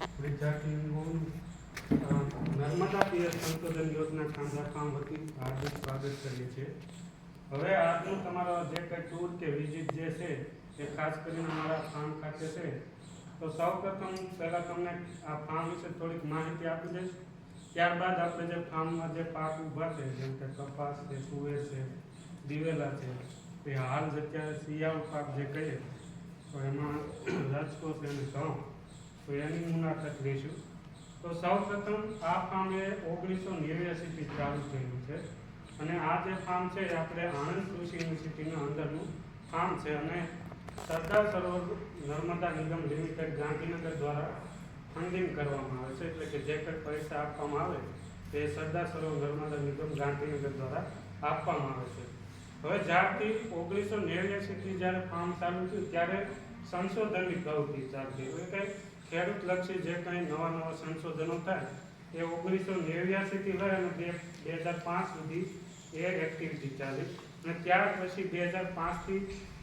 વિદ્યાર્થીઓનું નર્મદા પિયર સંશોધન યોજના ખાંધા કામ વતી હાર્દિક સ્વાગત કરીએ છીએ. હવે આજનો તમારો જે કંઈ ટૂર કે વિઝિટ જે છે, એ ખાસ કરીને અમારા ફાર્મ ખાતે છે. તો સૌ પ્રથમ પહેલાં તમને આ ફાર્મ વિશે થોડીક માહિતી આપી દઈશ. ત્યારબાદ આપણે જે ફાર્મમાં જે પાક ઊભા છે, જેમ કે કપાસ છે સુવેર છે, દિવેલા છે, એ હાલ જે અત્યારે શિયાળુ પાક જે કહીએ, તો એમાં રજકો છે અને ઘઉં તો મુલાકાત લઈશું તો સૌપ્રથમ આ ફાર્મ એ ઓગણીસો નેવ્યાસીથી ચાલુ થયેલું છે. અને આ જે ફાર્મ છે એ આપણે આણંદ કૃષિ યુનિવર્સિટીના અંદરનું ફાર્મ છે અને સરદાર સરોવર નર્મદા નિગમ લિમિટેડ ગાંધીનગર દ્વારા ફંડિંગ કરવામાં આવે છે. એટલે કે જે કંઈ પૈસા આપવામાં આવે તે સરદાર સરોવર નર્મદા નિગમ ગાંધીનગર દ્વારા આપવામાં આવે છે. હવે જ્યારથી ઓગણીસો નેવ્યાસીથી જ્યારે ફાર્મ ચાલુ થયું, ત્યારે સંશોધનની પ્રવૃત્તિ ચાલતી એટલે કે ખેડૂત લક્ષી જે કંઈ નવા નવા સંશોધનો થાય, એ ઓગણીસો નેવ્યાસીથી લઈ અને બે બે હજાર પાંચ સુધી એ એક્ટિવિટી ચાલી. અને ત્યાર પછી બે હજાર પાંચથી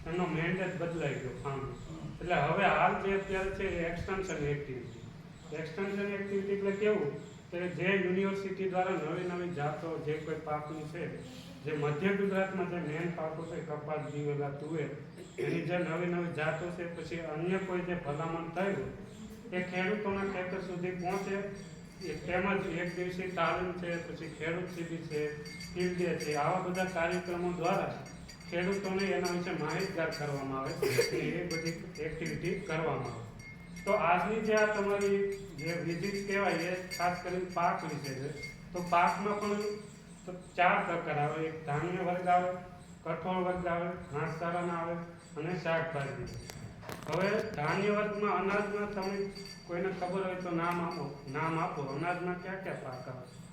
એનો મેન્ડેટ બદલાઈ ગયો ફાર્મનો એટલે હવે હાલ જે અત્યારે છે એ એક્સટેન્શન એક્ટિવિટી એક્સટેન્શન એક્ટિવિટી એટલે કેવું કે જે યુનિવર્સિટી દ્વારા નવી નવી જાતો, જે કોઈ પાકની છે, જે મધ્ય ગુજરાતમાં જે મેન પાકો છે, કપાસ દિવેલા તુવેર, એની જે નવી નવી જાતો છે, પછી અન્ય કોઈ જે ભલામણ થયું એ ખેડૂતોના ખેતર સુધી પહોંચે. એ તેમજ એક દિવસીય તાલીમ છે, પછી ખેડૂત શિબિર છે ફિલ્ડે છે. આવા બધા કાર્યક્રમો દ્વારા ખેડૂતોને એના વિશે માહિતગાર કરવામાં આવે એ બધી એક્ટિવિટી કરવામાં આવે તો આજની જે આ તમારી જે વિઝિટ કહેવાય એ ખાસ કરીને પાક વિશે છે. તો પાકમાં પણ ચાર પ્રકાર આવે. એક ધાન્ય વર્ગ આવે, કઠોળ વર્ગ આવે, ઘાસચારાના આવે અને શાકભાજી. ધાન્ય વર્ગમાં અનાજમાં તમે કોઈને ખબર હોય તો નામ આપો. નામ આપો. અનાજમાં કયા કયા પાક આવે